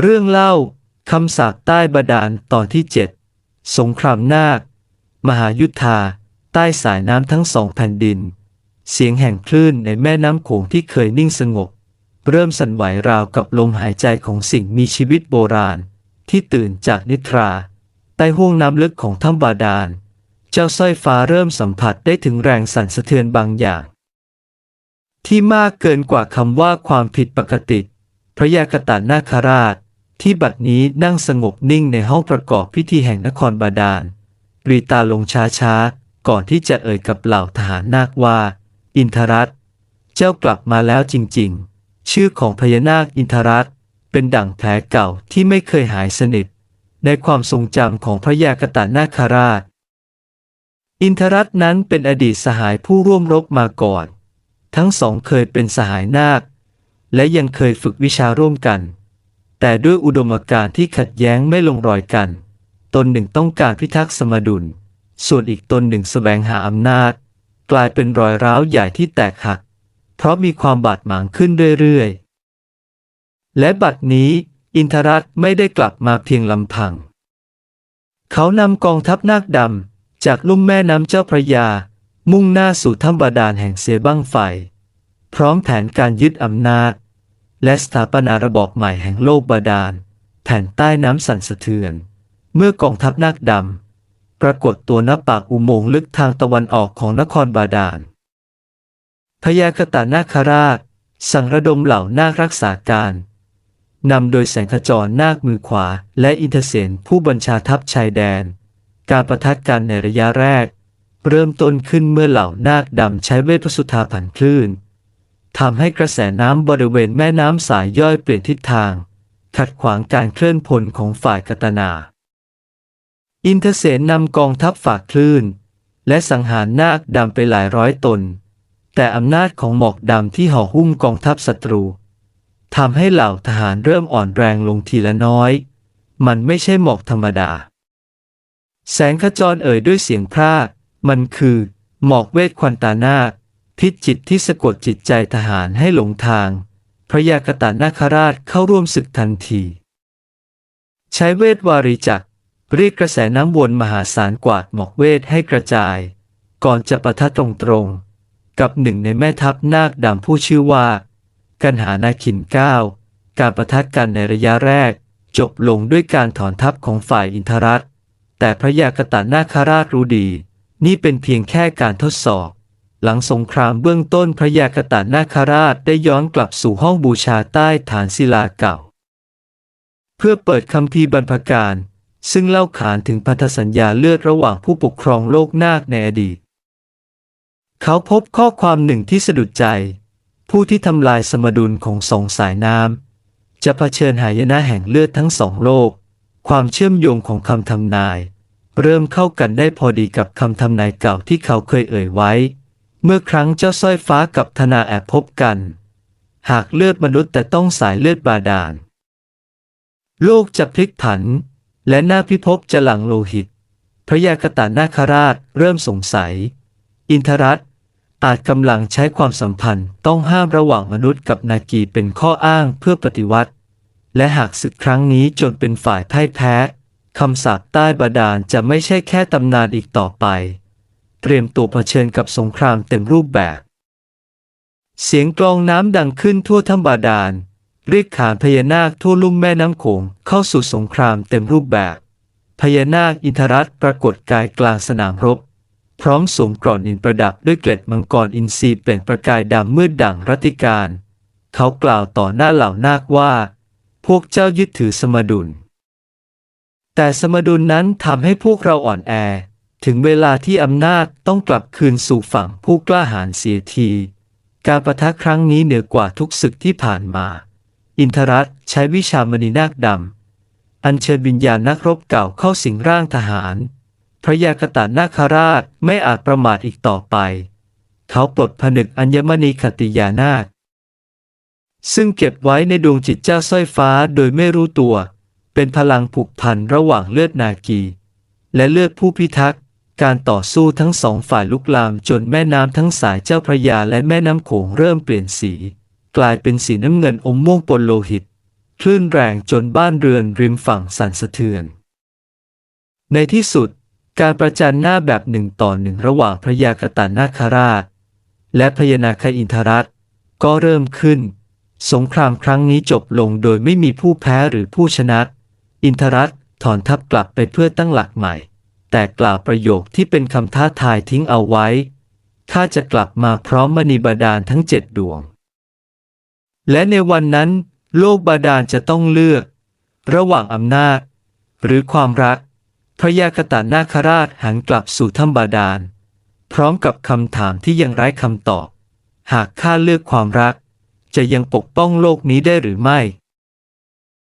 เรื่องเล่าคำสาปใต้บาดาลตอนที่เจ็ดสงครามนาค มหายุทธา ใต้สายน้ำทั้งสองแผ่นดิน เสียงแห่งคลื่นในแม่น้ำโขงที่เคยนิ่งสงบ เริ่มสั่นไหวราวกับลมหายใจของสิ่งมีชีวิตโบราณ ที่ตื่นจากนิทรา ใต้ห้วงน้ำลึกของถ้ำบาดาล เจ้าสร้อยฟ้าเริ่มสัมผัสได้ถึงแรงสั่นสะเทือนบางอย่าง ที่มากเกินกว่าคำว่าความผิดปกติ พระยากตานาคราช ที่บัดนี้นั่งสงบนิ่งในห้องประกอบพิธีแห่งนครบาดาลปรีตาลงช้าๆ ก่อนที่จะเอ่ยกับเหล่าทหารนาคว่า อินทรัตเจ้ากลับมาแล้วจริงๆ ชื่อของพญานาคอินทรัตเป็นดั่งแผลเก่าที่ไม่เคยหายสนิท ในความทรงจำของพระยากตานาคราช อินทรัตนั้นเป็นอดีตสหายผู้ร่วมรบมาก่อน ทั้งสองเคยเป็นสหายนาค และยังเคยฝึกวิชาร่วมกัน แต่ด้วยอุดมการณ์ที่ขัดแย้งไม่ลงรอยกัน ตนหนึ่งต้องการพิทักษ์สมดุล ส่วนอีกตนหนึ่งแสวงหาอำนาจ กลายเป็นรอยร้าวใหญ่ที่แตกหัก เพราะมีความบาดหมางขึ้นเรื่อยๆ และบัดนี้อินทรัตไม่ได้กลับมาเพียงลำพัง เขานำกองทัพนาคดำจากลุ่มแม่น้ำเจ้าพระยา มุ่งหน้าสู่ถ้ำบาดาลแห่งเซบั้งไฟ พร้อมแผนการยึดอำนาจ และสถาปนาระบอบใหม่แห่งโลกบาดาล แผ่นใต้น้ำสั่นสะเทือน เมื่อกองทัพนาคดำปรากฏตัวณปากอุโมงค์ลึกทางตะวันออกของนครบาดาลพญากตานาคราช สั่งระดมเหล่านาครักษาการนำโดยแสงขจรนาคมือขวา และอินทเสนผู้บัญชาทัพชายแดน การประทัดกันในระยะแรก เริ่มต้นขึ้นเมื่อเหล่านาคดำใช้เวทพสุธาผันคลื่น ทำให้กระแสน้ำบริเวณแม่น้ำสายย่อยเปลี่ยนทิศทาง ขัดขวางการเคลื่อนพลของฝ่ายกัตนา อินเทเสนนำกองทัพฝากคลื่น และสังหารนาคดำไปหลายร้อยตน แต่อำนาจของหมอกดำที่ห่อหุ้มกองทัพศัตรูทำให้เหล่าทหารเริ่มอ่อนแรงลงทีละน้อย มันไม่ใช่หมอกธรรมดา แสงขจรเอ่ยด้วยเสียงพรากมันคือ หมอกเวทควันตานาค พิจิตที่สะกดจิตใจทหารให้หลงทาง พระยากตานาคราชเข้าร่วมศึกทันที ใช้เวทวารีจักเรียกกระแสน้ำวนมหาศาลกวาดหมอกเวทให้กระจาย ก่อนจะประทะตรงๆกับหนึ่งในแม่ทัพนาคดำผู้ชื่อว่า กันหานาคินเก้าการประทะกันในระยะแรก จบลงด้วยการถอนทัพของฝ่ายอินทรัตแต่พระยากตานาคราชรู้ดี นี่เป็นเพียงแค่การทดสอบ หลังสงครามเบื้องต้นพระยากตานาคราชได้ย้อนกลับสู่ห้องบูชาใต้ฐานศิลาเก่า เพื่อเปิดคัมภีร์บรรพการ ซึ่งเล่าขานถึงพันธสัญญาเลือดระหว่างผู้ปกครองโลกนาคในอดีต เขาพบข้อความหนึ่งที่สะดุดใจ ผู้ที่ทำลายสมดุลของสองสายน้ำจะเผชิญหายนะแห่งเลือดทั้งสองโลก ความเชื่อมโยงของคำทำนาย เริ่มเข้ากันได้พอดีกับคำทำนายเก่าที่เขาเคยเอ่ยไว้ เมื่อครั้งเจ้าสร้อยฟ้ากับธนาแอบพบกัน หากเลือดมนุษย์แต่ต้องสายเลือดบาดาล โลกจะพลิกผัน และหน้าพิภพจะหลั่งโลหิต พระยากตานาคราชเริ่มสงสัย อินทรัตอาจกำลังใช้ความสัมพันธ์ต้องห้ามระหว่างมนุษย์กับนากีเป็นข้ออ้างเพื่อปฏิวัติ และหากศึกครั้งนี้จนเป็นฝ่ายพ่ายแพ้คำสาปใต้บาดาลจะไม่ใช่แค่ตำนานอีกต่อไป เตรียมตัวเผชิญกับสงครามเต็มรูปแบบ เสียงกลองน้ำดังขึ้นทั่วทั้งบาดาลเรียกขานพญานาคทั่วลุ่มแม่น้ำโขงเข้าสู่สงครามเต็มรูปแบบ พญานาคอินทรัตปรากฏกายกลางสนามรบ พร้อมสวมกรอนอินประดับด้วยเกล็ดมังกรอินทรีเปล่งประกายดำมืดดั่งรัติการ เขากล่าวต่อหน้าเหล่านาคว่า พวกเจ้ายึดถือสมดุล แต่สมดุลนั้นทำให้พวกเราอ่อนแอ ถึงเวลาที่อำนาจต้องกลับคืนสู่ฝั่งผู้กล้าหาญเสียที การประทะครั้งนี้เหนือกว่าทุกศึกที่ผ่านมา อินทรัตใช้วิชามณีนาคดำ อัญเชิญวิญญาณนักรบเก่าเข้าสิงร่างทหาร พระยากตานาคราชไม่อาจประมาทอีกต่อไป เขาปลดผนึกอัญมณีคติยานาค ซึ่งเก็บไว้ในดวงจิตเจ้าสร้อยฟ้าโดยไม่รู้ตัว เป็นพลังผูกพันระหว่างเลือดนากีและเลือดผู้พิทักษ์ การต่อสู้ทั้งสองฝ่ายลุกลามจนแม่น้ำทั้งสายเจ้าพระยาและแม่น้ำโขงเริ่มเปลี่ยนสี กลายเป็นสีน้ำเงินอมม่วงปนโลหิต คลื่นแรงจนบ้านเรือนริมฝั่งสั่นสะเทือน ในที่สุด การประจันหน้าแบบหนึ่งต่อหนึ่งระหว่างพระยากตานาคราช และพญานาคอินทรัตก็เริ่มขึ้น สงครามครั้งนี้จบลงโดยไม่มีผู้แพ้หรือผู้ชนะ อินทรัตถอนทัพกลับไปเพื่อตั้งหลักใหม่ แต่กล่าวประโยคที่เป็นคำท้าทายทิ้งเอาไว้ ข้าจะกลับมาพร้อมมณีบาดาลทั้งเจ็ดดวง และในวันนั้น โลกบาดาลจะต้องเลือก ระหว่างอำนาจ หรือความรัก พระยากตานาคราชหันกลับสู่ถ้ำบาดาล พร้อมกับคำถามที่ยังไร้คำตอบ หากข้าเลือกความรัก จะยังปกป้องโลกนี้ได้หรือไม่